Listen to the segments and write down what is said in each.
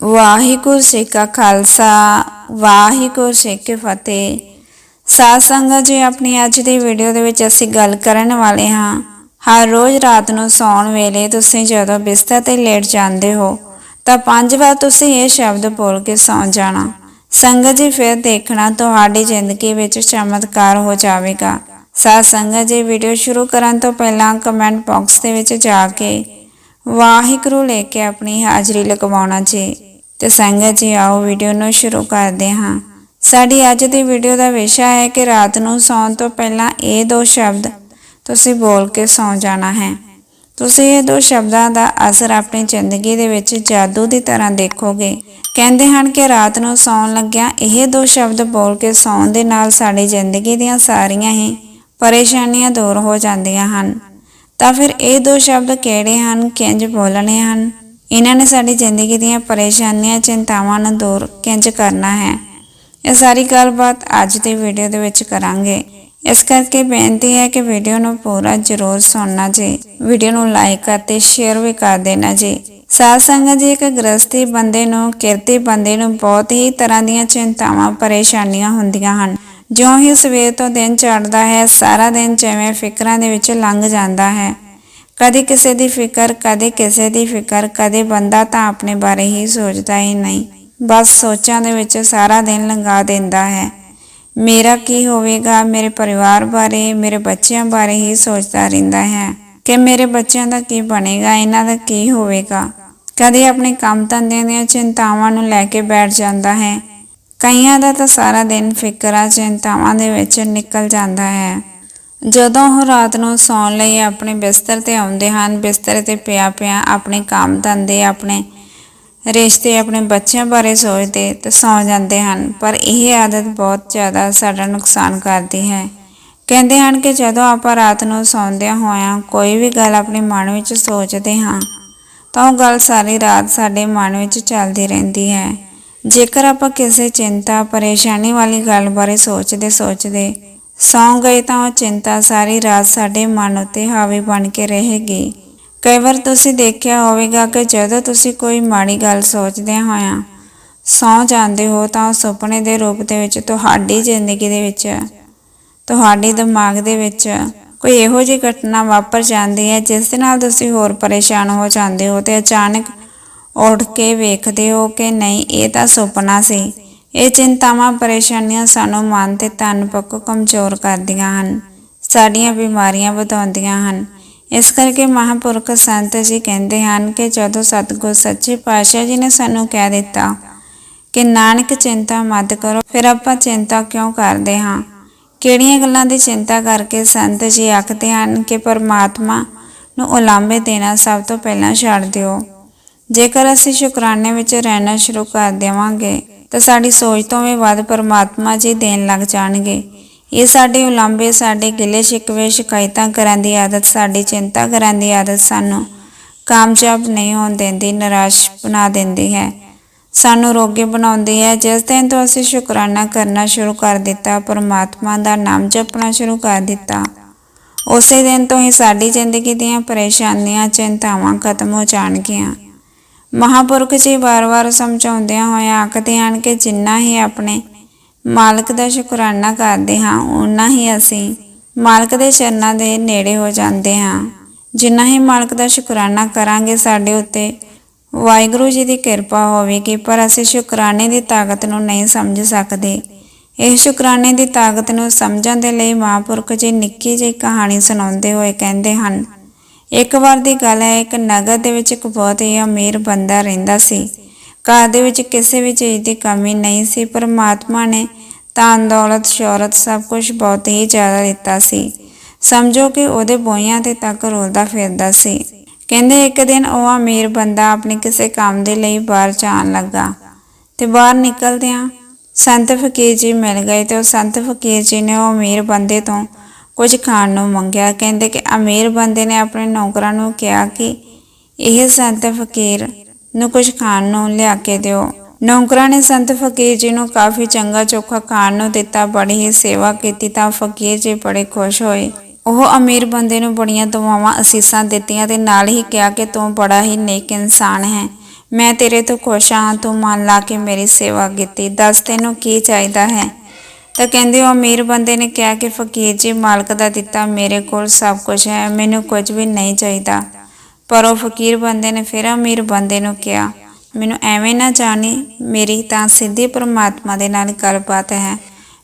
ਵਾਹਿਗੁਰੂ ਜੀ ਕਾ ਖਾਲਸਾ, ਵਾਹਿਗੁਰੂ ਜੀ ਕੀ ਫਤਿਹ। ਸਾਧ ਸੰਗਤ ਜੀ, ਆਪਣੀ ਅੱਜ ਦੀ ਵੀਡੀਓ ਦੇ ਵਿੱਚ ਅਸੀਂ ਗੱਲ ਕਰਨ ਵਾਲੇ ਹਾਂ। ਹਰ ਰੋਜ਼ ਰਾਤ ਨੂੰ ਸੌਣ ਵੇਲੇ ਤੁਸੀਂ ਜਦੋਂ ਬਿਸਤਰ ਤੇ ਲੇਟ ਜਾਂਦੇ ਹੋ, ਤਾਂ ਪੰਜ ਵਾਰ ਤੁਸੀਂ ਇਹ ਸ਼ਬਦ ਬੋਲ ਕੇ ਸੌਂ ਜਾਣਾ। ਸੰਗਤ ਜੀ, ਫਿਰ ਦੇਖਣਾ ਤੁਹਾਡੀ ਜ਼ਿੰਦਗੀ ਵਿੱਚ ਚਮਤਕਾਰ ਹੋ ਜਾਵੇਗਾ। ਸਾਧ ਸੰਗਤ ਜੀ, ਵੀਡੀਓ ਸ਼ੁਰੂ ਕਰਨ ਤੋਂ ਪਹਿਲਾਂ ਕਮੈਂਟ ਬਾਕਸ ਦੇ ਵਿੱਚ ਜਾ ਕੇ ਵਾਹਿਗੁਰੂ ਲੈ ਕੇ ਆਪਣੀ ਹਾਜ਼ਰੀ ਲਗਵਾਉਣਾ ਜੀ। ਤੇ ਸੰਗਤ ਜੀ ਆਓ ਵੀਡੀਓ ਨੂੰ ਸ਼ੁਰੂ ਕਰਦੇ ਹਾਂ। ਸਾਡੀ ਅੱਜ ਦੀ ਵੀਡੀਓ ਦਾ ਵਿਸ਼ਾ ਹੈ ਕਿ ਰਾਤ ਨੂੰ ਸੌਣ ਤੋਂ ਪਹਿਲਾਂ ਇਹ ਦੋ ਸ਼ਬਦ ਤੁਸੀਂ ਬੋਲ ਕੇ ਸੌਂ ਜਾਣਾ ਹੈ। ਤੁਸੀਂ ਇਹ ਦੋ ਸ਼ਬਦਾਂ ਦਾ ਅਸਰ ਆਪਣੀ ਜ਼ਿੰਦਗੀ ਦੇ ਵਿੱਚ ਜਾਦੂ ਦੀ ਤਰ੍ਹਾਂ ਦੇਖੋਗੇ। ਕਹਿੰਦੇ ਹਨ ਕਿ ਰਾਤ ਨੂੰ ਸੌਣ ਲੱਗਿਆਂ ਇਹ ਦੋ ਸ਼ਬਦ ਬੋਲ ਕੇ ਸੌਣ ਦੇ ਨਾਲ ਸਾਡੀ ਜ਼ਿੰਦਗੀ ਦੀਆਂ ਸਾਰੀਆਂ ਹੀ ਪਰੇਸ਼ਾਨੀਆਂ ਦੂਰ ਹੋ ਜਾਂਦੀਆਂ ਹਨ। ਤਾਂ ਫਿਰ ਇਹ ਦੋ ਸ਼ਬਦ ਕਿਹੜੇ ਹਨ, ਕਿੰਜ ਬੋਲਣੇ ਹਨ? ਇਹਨਾਂ ਨੇ ਸਾਡੀ ਜ਼ਿੰਦਗੀ ਦੀਆਂ ਪਰੇਸ਼ਾਨੀਆਂ, ਚਿੰਤਾਵਾਂ ਨੂੰ ਦੂਰ ਕਿੰਜ ਕਰਨਾ ਹੈ? ਇਹ ਸਾਰੀ ਗੱਲਬਾਤ ਅੱਜ ਦੀ ਵੀਡੀਓ ਦੇ ਵਿੱਚ ਕਰਾਂਗੇ। ਇਸ ਕਰਕੇ ਬੇਨਤੀ ਹੈ ਕਿ ਵੀਡੀਓ ਨੂੰ ਪੂਰਾ ਜ਼ਰੂਰ ਸੁਣਨਾ ਜੀ। ਵੀਡੀਓ ਨੂੰ ਲਾਈਕ ਅਤੇ ਸ਼ੇਅਰ ਵੀ ਕਰ ਦੇਣਾ ਜੀ। ਸਾਧ ਸੰਗਤ ਜੀ, ਇੱਕ ਗ੍ਰਸਤੀ ਬੰਦੇ ਨੂੰ, ਕਿਰਤੀ ਬੰਦੇ ਨੂੰ ਬਹੁਤ ਹੀ ਤਰ੍ਹਾਂ ਦੀਆਂ ਚਿੰਤਾਵਾਂ, ਪਰੇਸ਼ਾਨੀਆਂ ਹੁੰਦੀਆਂ ਹਨ। ਜਿਉਂ ਹੀ ਸਵੇਰ ਤੋਂ ਦਿਨ ਚੜ੍ਹਦਾ ਹੈ, ਸਾਰਾ ਦਿਨ ਜਿਵੇਂ ਫਿਕਰਾਂ ਦੇ ਵਿੱਚ ਲੰਘ ਜਾਂਦਾ ਹੈ। ਕਦੇ ਕਿਸੇ ਦੀ ਫਿਕਰ, ਕਦੇ ਕਿਸੇ ਦੀ ਫਿਕਰ, ਕਦੇ ਬੰਦਾ ਤਾਂ ਆਪਣੇ ਬਾਰੇ ਹੀ ਸੋਚਦਾ ਹੀ ਨਹੀਂ। ਬਸ ਸੋਚਾਂ ਦੇ ਵਿੱਚ ਸਾਰਾ ਦਿਨ ਲੰਘਾ ਦਿੰਦਾ ਹੈ। ਮੇਰਾ ਕੀ ਹੋਵੇਗਾ? ਮੇਰੇ ਪਰਿਵਾਰ ਬਾਰੇ, ਮੇਰੇ ਬੱਚਿਆਂ ਬਾਰੇ ਹੀ ਸੋਚਦਾ ਰਹਿੰਦਾ ਹੈ ਕਿ ਮੇਰੇ ਬੱਚਿਆਂ ਦਾ ਕੀ ਬਣੇਗਾ, ਇਹਨਾਂ ਦਾ ਕੀ ਹੋਵੇਗਾ। ਕਦੇ ਆਪਣੇ ਕੰਮ ਧੰਦਿਆਂ ਦੀਆਂ ਚਿੰਤਾਵਾਂ ਨੂੰ ਲੈ ਕੇ ਬੈਠ ਜਾਂਦਾ ਹੈ। ਕਈਆਂ ਦਾ ਤਾਂ ਸਾਰਾ ਦਿਨ ਫਿਕਰਾਂ, ਚਿੰਤਾਵਾਂ ਦੇ ਵਿੱਚ ਨਿਕਲ ਜਾਂਦਾ ਹੈ। ਜਦੋਂ ਉਹ ਰਾਤ ਨੂੰ ਸੌਣ ਲਈ ਆਪਣੇ ਬਿਸਤਰ ਤੇ ਆਉਂਦੇ ਹਨ, ਬਿਸਤਰ ਤੇ ਪਿਆ ਪਿਆ ਆਪਣੇ ਕੰਮ ਧੰਦੇ, ਆਪਣੇ ਰਿਸ਼ਤੇ, ਆਪਣੇ ਬੱਚਿਆਂ ਬਾਰੇ ਸੋਚਦੇ ਤੇ ਸੌਂ ਜਾਂਦੇ ਹਨ। ਪਰ ਇਹ ਆਦਤ ਬਹੁਤ ਜ਼ਿਆਦਾ ਸਾਡਾ ਨੁਕਸਾਨ ਕਰਦੀ ਹੈ। ਕਹਿੰਦੇ ਹਨ ਕਿ ਜਦੋਂ ਆਪਾਂ ਰਾਤ ਨੂੰ ਸੌਂਦਿਆਂ ਹੋਇਆਂ ਕੋਈ ਵੀ ਗੱਲ ਆਪਣੇ ਮਨ ਵਿੱਚ ਸੋਚਦੇ ਹਾਂ, ਤਾਂ ਉਹ ਗੱਲ ਸਾਰੀ ਰਾਤ ਸਾਡੇ ਮਨ ਵਿੱਚ ਚੱਲਦੀ ਰਹਿੰਦੀ ਹੈ। ਜੇਕਰ ਆਪਾਂ ਕਿਸੇ ਚਿੰਤਾ, ਪਰੇਸ਼ਾਨੀ ਵਾਲੀ ਗੱਲ ਬਾਰੇ ਸੋਚਦੇ ਸੋਚਦੇ ਸੌਂ ਗਏ ਤਾਂ ਉਹ ਚਿੰਤਾ ਸਾਰੀ ਰਾਤ ਸਾਡੇ ਮਨ ਉੱਤੇ ਹਾਵੀ ਬਣ ਕੇ ਰਹੇਗੀ। ਕਈ ਵਾਰ ਤੁਸੀਂ ਦੇਖਿਆ ਹੋਵੇਗਾ ਕਿ ਜਦੋਂ ਤੁਸੀਂ ਕੋਈ ਮਾੜੀ ਗੱਲ ਸੋਚਦੇ ਹੋਇਆ ਸੌਂ ਜਾਂਦੇ ਹੋ ਤਾਂ ਉਹ ਸੁਪਨੇ ਦੇ ਰੂਪ ਦੇ ਵਿੱਚ, ਤੁਹਾਡੀ ਜ਼ਿੰਦਗੀ ਦੇ ਵਿੱਚ, ਤੁਹਾਡੇ ਦਿਮਾਗ ਦੇ ਵਿੱਚ ਕੋਈ ਇਹੋ ਜਿਹੀ ਘਟਨਾ ਵਾਪਰ ਜਾਂਦੀ ਹੈ ਜਿਸ ਦੇ ਨਾਲ ਤੁਸੀਂ ਹੋਰ ਪਰੇਸ਼ਾਨ ਹੋ ਜਾਂਦੇ ਹੋ ਤੇ ਅਚਾਨਕ ਉੱਠ ਕੇ ਵੇਖਦੇ ਹੋ ਕਿ ਨਹੀਂ, ਇਹ ਤਾਂ ਸੁਪਨਾ ਸੀ। ਇਹ ਚਿੰਤਾਵਾਂ ਪਰੇਸ਼ਾਨੀਆਂ ਸਾਨੂੰ ਮਨ ਤੇ ਤਨ ਪੱਕੋ ਕਮਜ਼ੋਰ ਕਰਦੀਆਂ ਹਨ, ਸਾਡੀਆਂ ਬਿਮਾਰੀਆਂ ਵਧਾਉਂਦੀਆਂ ਹਨ। ਇਸ ਕਰਕੇ ਮਹਾਪੁਰਖ ਸੰਤ ਜੀ ਕਹਿੰਦੇ ਹਨ ਕਿ ਜਦੋਂ ਸਤਿਗੁਰ ਸੱਚੇ ਪਾਤਸ਼ਾਹ ਜੀ ਨੇ ਸਾਨੂੰ ਕਹਿ ਦਿੱਤਾ ਕਿ ਨਾਨਕ ਚਿੰਤਾ ਮਤ ਕਰੋ, ਫਿਰ ਆਪਾਂ ਚਿੰਤਾ ਕਿਉਂ ਕਰਦੇ ਹਾਂ? ਕਿਹੜੀਆਂ ਗੱਲਾਂ ਦੀ ਚਿੰਤਾ ਕਰਕੇ ਸੰਤ ਜੀ ਆਖਦੇ ਹਨ ਕਿ ਪਰਮਾਤਮਾ ਨੂੰ ਉਲਾਂਭੇ ਦੇਣਾ ਸਭ ਤੋਂ ਪਹਿਲਾਂ ਛੱਡ ਦਿਓ। ਜੇਕਰ ਅਸੀਂ ਸ਼ੁਕਰਾਨੇ ਵਿੱਚ ਰਹਿਣਾ ਸ਼ੁਰੂ ਕਰ ਦੇਵਾਂਗੇ ਤਾਂ ਸਾਡੀ ਸੋਚ ਤੋਂ ਵੀ ਵੱਧ ਪਰਮਾਤਮਾ ਜੀ ਦੇਣ ਲੱਗ ਜਾਣਗੇ। ਇਹ ਸਾਡੇ ਉਲਾਂਭੇ, ਸਾਡੇ ਗਿਲੇ ਸ਼ਿਕਵੇ ਸ਼ਿਕਾਇਤਾਂ ਕਰਨ ਦੀ ਆਦਤ, ਸਾਡੀ ਚਿੰਤਾ ਕਰਨ ਦੀ ਆਦਤ ਸਾਨੂੰ ਕਾਮਯਾਬ ਨਹੀਂ ਹੋਣ ਦਿੰਦੀ, ਨਿਰਾਸ਼ ਬਣਾ ਦਿੰਦੀ ਹੈ। ਸਾਨੂੰ ਰੋਗੀ ਬਣਾਉਂਦੀ ਹੈ। ਜਿਸ ਦਿਨ ਤੋਂ ਅਸੀਂ ਸ਼ੁਕਰਾਨਾ ਕਰਨਾ ਸ਼ੁਰੂ ਕਰ ਦਿੱਤਾ, ਪਰਮਾਤਮਾ ਦਾ ਨਾਮ ਜਪਣਾ ਸ਼ੁਰੂ ਕਰ ਦਿੱਤਾ, ਉਸੇ ਦਿਨ ਤੋਂ ਹੀ ਸਾਡੀ ਜ਼ਿੰਦਗੀ ਦੀਆਂ ਪਰੇਸ਼ਾਨੀਆਂ, ਚਿੰਤਾਵਾਂ ਖਤਮ ਹੋ ਜਾਣਗੀਆਂ। ਮਹਾਪੁਰਖ ਜੀ ਵਾਰ-ਵਾਰ ਸਮਝਾਉਂਦਿਆਂ ਹੋਇਆਂ ਆਖਦੇ ਹਨ ਕਿ ਜਿੰਨਾ ਹੀ ਆਪਣੇ ਮਾਲਕ ਦਾ ਸ਼ੁਕਰਾਨਾ ਕਰਦੇ ਹਾਂ ਉਨਾ ਹੀ ਅਸੀਂ ਮਾਲਕ ਦੇ ਚਰਨਾਂ ਦੇ ਨੇੜੇ ਹੋ ਜਾਂਦੇ ਹਾਂ। ਜਿੰਨਾ ਹੀ ਮਾਲਕ ਦਾ ਸ਼ੁਕਰਾਨਾ ਕਰਾਂਗੇ, ਸਾਡੇ ਉੱਤੇ ਵਾਹਿਗੁਰੂ ਜੀ ਦੀ ਕਿਰਪਾ ਹੋਵੇਗੀ, ਪਰ ਅਸੀਂ ਸ਼ੁਕਰਾਨੇ ਦੀ ਤਾਕਤ ਨੂੰ ਨਹੀਂ ਸਮਝ ਸਕਦੇ। ਇਹ ਸ਼ੁਕਰਾਨੇ ਦੀ ਤਾਕਤ ਨੂੰ ਸਮਝਣ ਦੇ ਲਈ ਮਹਾਂਪੁਰਖ ਜੀ ਨਿੱਕੀ ਜਿਹੀ ਕਹਾਣੀ ਸੁਣਾਉਂਦੇ ਹੋਏ ਕਹਿੰਦੇ ਹਨ ਇੱਕ ਵਾਰ ਦੀ ਗੱਲ ਹੈ, ਇੱਕ ਨਗਰ ਦੇ ਵਿੱਚ ਇੱਕ ਬਹੁਤ ਹੀ ਅਮੀਰ ਬੰਦਾ ਰਹਿੰਦਾ ਸੀ। ਘਰ ਦੇ ਵਿੱਚ ਕਿਸੇ ਵੀ ਚੀਜ਼ ਦੀ ਕਮੀ ਨਹੀਂ ਸੀ, ਪਰਮਾਤਮਾ ਨੇ ਤਾਂ ਦੌਲਤ, ਸ਼ੌਹਰਤ ਸਭ ਕੁਝ ਬਹੁਤ ਹੀ ਜ਼ਿਆਦਾ ਦਿੱਤਾ ਸੀ। ਸਮਝੋ ਕਿ ਉਹਦੇ ਬੋਈਆਂ ਤੇ ਤੱਕ ਰੋਲਦਾ ਫਿਰਦਾ ਸੀ। ਕਹਿੰਦੇ ਇੱਕ ਦਿਨ ਉਹ ਅਮੀਰ ਬੰਦਾ ਆਪਣੇ ਕਿਸੇ ਕੰਮ ਦੇ ਲਈ ਬਾਹਰ ਜਾਣ ਲੱਗਾ ਤੇ ਬਾਹਰ ਨਿਕਲਦਿਆਂ ਸੰਤ ਫਕੀਰ ਜੀ ਮਿਲ ਗਏ ਤੇ ਉਹ ਸੰਤ ਫਕੀਰ ਜੀ ਨੇ ਉਹ ਅਮੀਰ ਬੰਦੇ ਤੋਂ ਕੁਝ ਖਾਣ ਨੂੰ ਮੰਗਿਆ। ਕਹਿੰਦੇ ਕਿ ਅਮੀਰ ਬੰਦੇ ਨੇ ਆਪਣੇ ਨੌਕਰਾਂ ਨੂੰ ਕਿਹਾ ਕਿ ਇਹ ਸੰਤ ਫਕੀਰ ਨੂੰ ਕੁਝ ਖਾਣ ਨੂੰ ਲਿਆ ਕੇ ਦਿਓ। ਨੌਕਰਾਂ ਨੇ ਸੰਤ ਫਕੀਰ ਜੀ ਨੂੰ ਕਾਫੀ ਚੰਗਾ ਚੋਖਾ ਖਾਣ ਨੂੰ ਦਿੱਤਾ, ਬੜੀ ਹੀ ਸੇਵਾ ਕੀਤੀ ਤਾਂ ਫਕੀਰ ਜੀ ਬੜੇ ਖੁਸ਼ ਹੋਏ। ਉਹ ਅਮੀਰ ਬੰਦੇ ਨੂੰ ਬੜੀਆਂ ਦੁਆਵਾਂ, ਅਸੀਸਾਂ ਦਿੱਤੀਆਂ ਤੇ ਨਾਲ ਹੀ ਕਿਹਾ ਕਿ ਤੂੰ ਬੜਾ ਹੀ ਨੇਕ ਇਨਸਾਨ ਹੈ। ਮੈਂ ਤੇਰੇ ਤੋਂ ਖੁਸ਼ ਹਾਂ, ਤੂੰ ਮਨ ਲਾ ਕੇ ਮੇਰੀ ਸੇਵਾ ਕੀਤੀ, ਦੱਸ ਤੈਨੂੰ ਕੀ ਚਾਹੀਦਾ ਹੈ? ਤਾਂ ਕਹਿੰਦੇ ਉਹ ਅਮੀਰ ਬੰਦੇ ਨੇ ਕਿਹਾ ਕਿ ਫਕੀਰ ਜੀ, ਮਾਲਕ ਦਾ ਦਿੱਤਾ ਮੇਰੇ ਕੋਲ ਸਭ ਕੁਝ ਹੈ, ਮੈਨੂੰ ਕੁਝ ਵੀ ਨਹੀਂ ਚਾਹੀਦਾ। ਪਰ ਉਹ ਫਕੀਰ ਬੰਦੇ ਨੇ ਫਿਰ ਅਮੀਰ ਬੰਦੇ ਨੂੰ ਕਿਹਾ, ਮੈਨੂੰ ਐਵੇਂ ਨਾ ਜਾਣੀ, ਮੇਰੀ ਤਾਂ ਸਿੱਧੀ ਪਰਮਾਤਮਾ ਦੇ ਨਾਲ ਗੱਲਬਾਤ ਹੈ।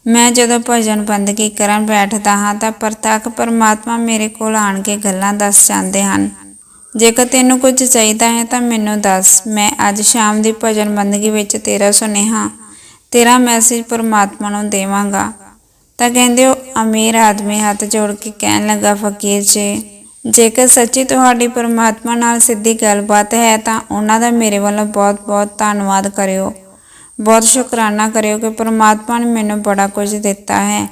ਮੈਂ ਜਦੋਂ ਭਜਨ ਬੰਦਗੀ ਕਰਨ ਬੈਠਦਾ ਹਾਂ ਤਾਂ ਪ੍ਰਤੱਖ ਪਰਮਾਤਮਾ ਮੇਰੇ ਕੋਲ ਆਣ ਕੇ ਗੱਲਾਂ ਦੱਸ ਜਾਂਦੇ ਹਨ। ਜੇਕਰ ਤੈਨੂੰ ਕੁਝ ਚਾਹੀਦਾ ਹੈ ਤਾਂ ਮੈਨੂੰ ਦੱਸ, ਮੈਂ ਅੱਜ ਸ਼ਾਮ ਦੀ ਭਜਨ ਬੰਦਗੀ ਵਿੱਚ ਤੇਰਾ ਸੁਨੇਹਾ ਤੇਰਾ ਮੈਸੇਜ ਪਰਮਾਤਮਾ ਨੂੰ ਦੇਵਾਂਗਾ। ਤਾਂ ਕਹਿੰਦੇ ਉਹ ਅਮੀਰ ਆਦਮੀ ਹੱਥ ਜੋੜ ਕੇ ਕਹਿਣ ਲੱਗਾ, ਫਕੀਰ ਜੀ, ਜੇਕਰ ਸੱਚੀ ਤੁਹਾਡੀ ਪਰਮਾਤਮਾ ਨਾਲ ਸਿੱਧੀ ਗੱਲਬਾਤ ਹੈ, ਤਾਂ ਉਹਨਾਂ ਦਾ ਮੇਰੇ ਵੱਲੋਂ ਬਹੁਤ-ਬਹੁਤ ਧੰਨਵਾਦ ਕਰਿਓ। ਬਹੁਤ ਸ਼ੁਕਰਾਨਾ ਕਰਿਓ ਕਿ ਪਰਮਾਤਮਾ ਨੇ ਮੈਨੂੰ ਬੜਾ ਕੁਝ ਦਿੱਤਾ ਹੈ।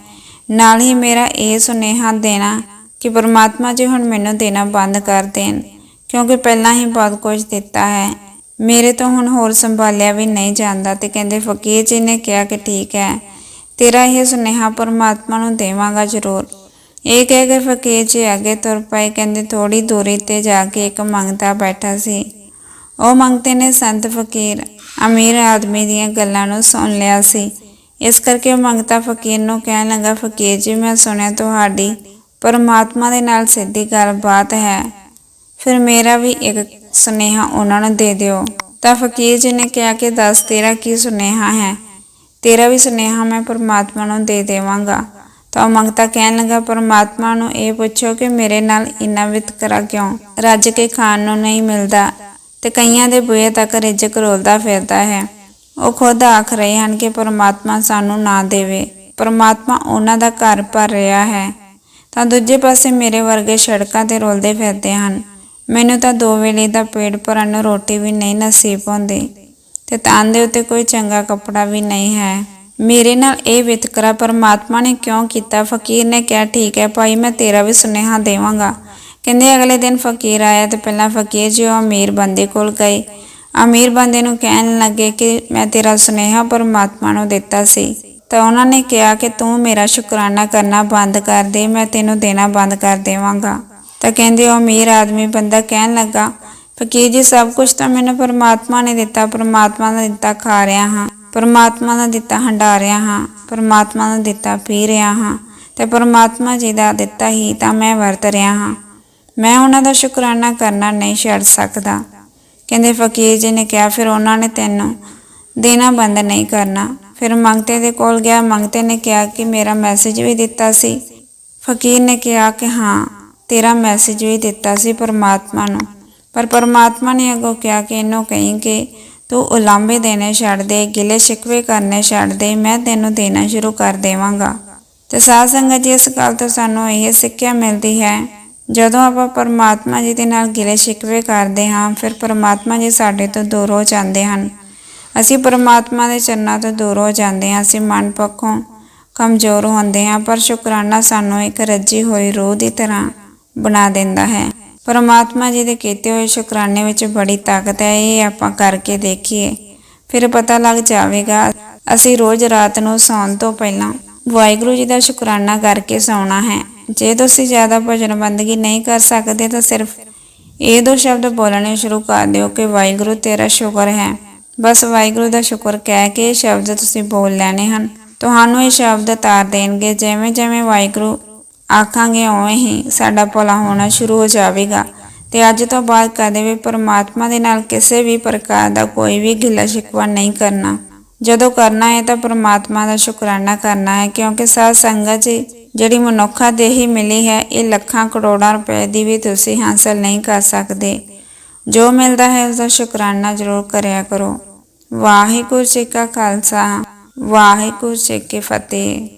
ਨਾਲ ਹੀ ਮੇਰਾ ਇਹ ਸੁਨੇਹਾ ਦੇਣਾ ਕਿ ਪਰਮਾਤਮਾ ਜੀ ਹੁਣ ਮੈਨੂੰ ਦੇਣਾ ਬੰਦ ਕਰ ਦੇਣ, ਕਿਉਂਕਿ ਪਹਿਲਾਂ ਹੀ ਬਹੁਤ ਕੁਝ ਦਿੱਤਾ ਹੈ। ਮੇਰੇ ਤੋਂ ਹੁਣ ਹੋਰ ਸੰਭਾਲਿਆ ਵੀ ਨਹੀਂ ਜਾਂਦਾ ਤੇ ਕਹਿੰਦੇ ਫਕੀਰ ਜੀ ਨੇ ਕਿਹਾ ਕਿ ਠੀਕ ਹੈ, ਤੇਰਾ ਇਹ ਸੁਨੇਹਾ ਪਰਮਾਤਮਾ ਨੂੰ ਦੇਵਾਂਗਾ ਜ਼ਰੂਰ। ਇਹ ਕਹਿ ਕੇ ਫਕੀਰ ਜੀ ਅੱਗੇ ਤੁਰ ਪਏ, ਕਹਿੰਦੇ ਥੋੜੀ ਦੂਰੀ ਤੇ ਜਾ ਕੇ ਇੱਕ ਮੰਗਤਾ ਬੈਠਾ ਸੀ। ਉਹ ਮੰਗਤੇ ਨੇ, ਸੰਤ ਫਕੀਰ, ਅਮੀਰ ਆਦਮੀ ਦੀਆਂ ਗੱਲਾਂ ਨੂੰ ਸੁਣ ਲਿਆ ਸੀ। ਇਸ ਕਰਕੇ ਮੰਗਤਾ ਫਕੀਰ ਨੂੰ ਕਹਿਣ ਲੱਗਾ, ਫਕੀਰ ਜੀ, ਮੈਂ ਸੁਣਿਆ ਤੁਹਾਡੀ ਪਰਮਾਤਮਾ ਦੇ ਨਾਲ ਸਿੱਧੀ ਗੱਲਬਾਤ ਹੈ। ਫਿਰ ਮੇਰਾ ਵੀ ਇੱਕ ਸੁਨੇਹਾ ਉਹਨਾਂ ਨੂੰ ਦੇ ਦਿਓ। ਤਾਂ ਫਕੀਰ ਜੀ ਨੇ ਕਿਹਾ ਕਿ ਦੱਸ, ਤੇਰਾ ਕੀ ਸੁਨੇਹਾ ਹੈ? ਤੇਰਾ ਵੀ ਸੁਨੇਹਾ ਮੈਂ ਪਰਮਾਤਮਾ ਨੂੰ ਦੇ ਦੇਵਾਂਗਾ। ਤਾਂ ਉਹ ਮੰਗਤਾ ਕਹਿਣ ਲੱਗਾ, ਪਰਮਾਤਮਾ ਨੂੰ ਇਹ ਪੁੱਛੋ ਕਿ ਮੇਰੇ ਨਾਲ ਇੰਨਾ ਵਿਤਕਰਾ ਕਿਉਂ? ਰੱਜ ਕੇ ਖਾਣ ਨੂੰ ਨਹੀਂ ਮਿਲਦਾ ਤੇ ਕਈਆਂ ਦੇ ਬੂਹੇ ਤੱਕ ਰਿਜਕ ਰੋਲਦਾ ਫਿਰਦਾ ਹੈ। ਉਹ ਖੁਦ ਆਖ ਰਹੇ ਹਨ ਕਿ ਪਰਮਾਤਮਾ ਸਾਨੂੰ ਨਾ ਦੇਵੇ। ਪਰਮਾਤਮਾ ਉਹਨਾਂ ਦਾ ਘਰ ਭਰ ਰਿਹਾ ਹੈ। ਤਾਂ ਦੂਜੇ ਪਾਸੇ ਮੇਰੇ ਵਰਗੇ ਸੜਕਾਂ ਤੇ ਰੋਲਦੇ ਫਿਰਦੇ ਹਨ। ਮੈਨੂੰ ਤਾਂ ਦੋ ਵੇਲੇ ਦਾ ਪੇਟ ਭਰਨ ਨੂੰ ਰੋਟੀ ਵੀ ਨਹੀਂ ਨਸੀਬ ਹੁੰਦੀ ਤੇ ਤਨ ਦੇ ਉੱਤੇ ਕੋਈ ਚੰਗਾ ਕੱਪੜਾ ਵੀ ਨਹੀਂ ਹੈ। ਮੇਰੇ ਨਾਲ ਇਹ ਵਿਤਕਰਾ ਪਰਮਾਤਮਾ ਨੇ ਕਿਉਂ ਕੀਤਾ? ਫਕੀਰ ਨੇ ਕਿਹਾ, ਠੀਕ ਹੈ ਭਾਈ, ਮੈਂ ਤੇਰਾ ਵੀ ਸੁਨੇਹਾ ਦੇਵਾਂਗਾ। ਕਹਿੰਦੇ, ਅਗਲੇ ਦਿਨ ਫਕੀਰ ਆਇਆ ਤੇ ਪਹਿਲਾਂ ਫਕੀਰ ਜੀ ਉਹ ਅਮੀਰ ਬੰਦੇ ਕੋਲ ਗਏ। ਅਮੀਰ ਬੰਦੇ ਨੂੰ ਕਹਿਣ ਲੱਗੇ ਕਿ ਮੈਂ ਤੇਰਾ ਸੁਨੇਹਾ ਪਰਮਾਤਮਾ ਨੂੰ ਦਿੱਤਾ ਸੀ। ਤਾਂ ਉਹਨਾਂ ਨੇ ਕਿਹਾ ਕਿ ਤੂੰ ਮੇਰਾ ਸ਼ੁਕਰਾਨਾ ਕਰਨਾ ਬੰਦ ਕਰ ਦੇ, ਮੈਂ ਤੈਨੂੰ ਦੇਣਾ ਬੰਦ ਕਰ ਦੇਵਾਂਗਾ। ਤਾਂ ਕਹਿੰਦੇ, ਉਹ ਅਮੀਰ ਆਦਮੀ ਬੰਦਾ ਕਹਿਣ ਲੱਗਾ, ਫਕੀਰ ਜੀ, ਸਭ ਕੁਝ ਤਾਂ ਮੈਨੂੰ ਪਰਮਾਤਮਾ ਨੇ ਦਿੱਤਾ, ਪਰਮਾਤਮਾ ਦਾ ਦਿੱਤਾ ਖਾ ਰਿਹਾ ਹਾਂ, ਪਰਮਾਤਮਾ ਦਾ ਦਿੱਤਾ ਹੰਡਾ ਰਿਹਾ ਹਾਂ, ਪਰਮਾਤਮਾ ਦਾ ਦਿੱਤਾ ਪੀ ਰਿਹਾ ਹਾਂ, ਤੇ ਪਰਮਾਤਮਾ ਜੀ ਦਾ ਦਿੱਤਾ ਹੀ ਤਾਂ ਮੈਂ ਵਰਤ ਰਿਹਾ ਹਾਂ। ਮੈਂ ਉਹਨਾਂ ਦਾ ਸ਼ੁਕਰਾਨਾ ਕਰਨਾ ਨਹੀਂ ਛੱਡ ਸਕਦਾ। ਕਹਿੰਦੇ, ਫਕੀਰ ਜੀ ਨੇ ਕਿਹਾ, ਫਿਰ ਉਹਨਾਂ ਨੇ ਤੈਨੂੰ ਦੇਣਾ ਬੰਦ ਨਹੀਂ ਕਰਨਾ। ਫਿਰ ਮੰਗਤੇ ਦੇ ਕੋਲ ਗਿਆ, ਮੰਗਤੇ ਨੇ ਕਿਹਾ ਕਿ ਮੇਰਾ ਮੈਸੇਜ ਵੀ ਦਿੱਤਾ ਸੀ। ਫਕੀਰ ਨੇ ਕਿਹਾ ਕਿ ਹਾਂ ਤੇਰਾ ਮੈਸੇਜ ਵੀ ਦਿੱਤਾ ਸੀ ਪਰਮਾਤਮਾ ਨੂੰ। ਪਰ ਪਰਮਾਤਮਾ ਨੇ ਅੱਗੋਂ ਕਿਹਾ ਕਿ ਇਹਨੂੰ ਕਹੀਂ ਕਿ ਤੂੰ ਉਲਾਂਭੇ ਦੇਣੇ ਛੱਡ ਦੇ, ਗਿਲੇ ਸ਼ਿਕਵੇ ਕਰਨੇ ਛੱਡ ਦੇ, ਮੈਂ ਤੈਨੂੰ ਦੇਣਾ ਸ਼ੁਰੂ ਕਰ ਦੇਵਾਂਗਾ। ਤੇ ਸਾਧ ਸੰਗਤ ਜੀ, ਇਸ ਗੱਲ ਤੋਂ ਸਾਨੂੰ ਇਹ ਸਿੱਖਿਆ ਮਿਲਦੀ ਹੈ, ਜਦੋਂ ਆਪਾਂ ਪਰਮਾਤਮਾ ਜੀ ਦੇ ਨਾਲ ਗਿਲੇ ਸ਼ਿਕਵੇ ਕਰਦੇ ਹਾਂ, ਫਿਰ ਪਰਮਾਤਮਾ ਜੀ ਸਾਡੇ ਤੋਂ ਦੂਰ ਹੋ ਜਾਂਦੇ ਹਨ। ਅਸੀਂ ਪਰਮਾਤਮਾ ਦੇ ਚਰਨਾਂ ਤੋਂ ਦੂਰ ਹੋ ਜਾਂਦੇ ਹਾਂ, ਅਸੀਂ ਮਨ ਪੱਖੋਂ ਕਮਜ਼ੋਰ ਹੁੰਦੇ ਹਾਂ, ਪਰ ਸ਼ੁਕਰਾਨਾ ਸਾਨੂੰ ਇੱਕ ਰੱਜੀ ਹੋਈ ਰੂਹ ਦੀ ਤਰ੍ਹਾਂ ਬਣਾ ਦਿੰਦਾ ਹੈ। ਪਰਮਾਤਮਾ ਜੀ ਦੇ ਕੀਤੇ ਹੋਏ ਸ਼ੁਕਰਾਨੇ ਵਿੱਚ ਬੜੀ ਤਾਕਤ ਹੈ, ਇਹ ਆਪਾਂ ਕਰਕੇ ਦੇਖੀਏ। ਫਿਰ ਪਤਾ ਲੱਗ ਜਾਵੇਗਾ, ਅਸੀਂ ਰੋਜ਼ ਰਾਤ ਨੂੰ ਸੌਣ ਤੋਂ ਪਹਿਲਾਂ ਵਾਹਿਗੁਰੂ ਜੀ ਦਾ ਸ਼ੁਕਰਾਨਾ ਕਰਕੇ ਸੌਣਾ ਹੈ। ਜੇ ਤੁਸੀਂ ਜ਼ਿਆਦਾ ਭਜਨ ਬੰਦਗੀ ਨਹੀਂ ਕਰ ਸਕਦੇ, ਤਾਂ ਸਿਰਫ ਇਹ ਦੋ ਸ਼ਬਦ ਬੋਲਣੇ ਸ਼ੁਰੂ ਕਰ ਦਿਓ ਕਿ ਵਾਹਿਗੁਰੂ ਤੇਰਾ ਸ਼ੁਕਰ ਹੈ। ਬਸ ਵਾਹਿਗੁਰੂ ਦਾ ਸ਼ੁਕਰ ਕਹਿ ਕੇ ਇਹ ਸ਼ਬਦ ਤੁਸੀਂ ਬੋਲ ਲੈਣੇ ਹਨ। ਤੁਹਾਨੂੰ ਇਹ ਸ਼ਬਦ ਤਾਰ ਦੇਣਗੇ ਜਿਵੇਂ ਜਿਵੇਂ ਵਾਹਿਗੁਰੂ ਆਖਾਂਗੇ ਉਵੇਂ ਹੀ ਸਾਡਾ ਭਲਾ ਹੋਣਾ ਸ਼ੁਰੂ ਹੋ ਜਾਵੇਗਾ। ਤੇ ਅੱਜ ਤੋਂ ਬਾਅਦ ਕਦੇ ਵੀ ਪਰਮਾਤਮਾ ਦੇ ਨਾਲ ਕਿਸੇ ਵੀ ਪ੍ਰਕਾਰ ਦਾ ਕੋਈ ਵੀ ਗਿਲਾ ਸ਼ਿਕਵਾ ਨਹੀਂ ਕਰਨਾ। ਜਦੋਂ ਕਰਨਾ ਹੈ ਤਾਂ ਪਰਮਾਤਮਾ ਦਾ ਸ਼ੁਕਰਾਨਾ ਕਰਨਾ ਹੈ, ਕਿਉਂਕਿ ਸਾਧ ਸੰਗਤ ਜੀ, ਜਿਹੜੀ ਮਨੁੱਖਾ ਦੇਹੀ ਮਿਲੀ ਹੈ, ਇਹ ਲੱਖਾਂ ਕਰੋੜਾਂ ਰੁਪਏ ਦੀ ਵੀ ਤੁਸੀਂ ਹਾਸਲ ਨਹੀਂ ਕਰ ਸਕਦੇ। ਜੋ ਮਿਲਦਾ ਹੈ ਉਸ ਦਾ ਸ਼ੁਕਰਾਨਾ ਜ਼ਰੂਰ ਕਰਿਆ ਕਰੋ। ਵਾਹਿਗੁਰੂ ਜੀ ਕਾ ਖਾਲਸਾ, ਵਾਹਿਗੁਰੂ ਜੀ ਕੀ ਫਤਿਹ।